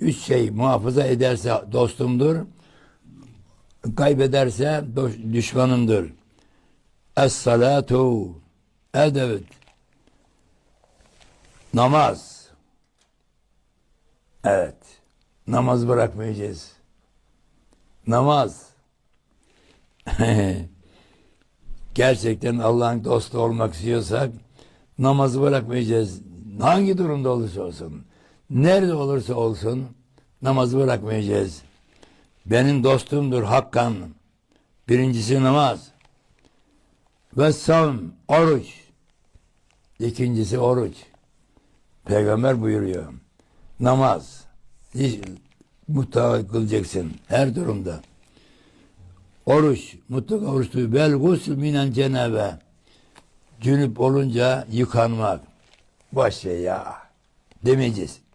üç şey muhafaza ederse dostumdur. Kaybederse düşmanımdır. Es-salatu. Evet. Namaz. Evet. Namaz bırakmayacağız. Namaz. Gerçekten Allah'ın dostu olmak istiyorsak namazı bırakmayacağız. Hangi durumda olursa olsun. Nerede olursa olsun namazı bırakmayacağız. Benim dostumdur Hakkan. Birincisi namaz. Ve savm, oruç. İkincisi oruç. Peygamber buyuruyor. Namaz. Hiç mutlaka kılacaksın her durumda. Oruç, mutlaka oruç tutuyor. Vel gusl minen cenebe. Cünüp olunca yıkanmak. Boş ver ya. Demeyeceğiz.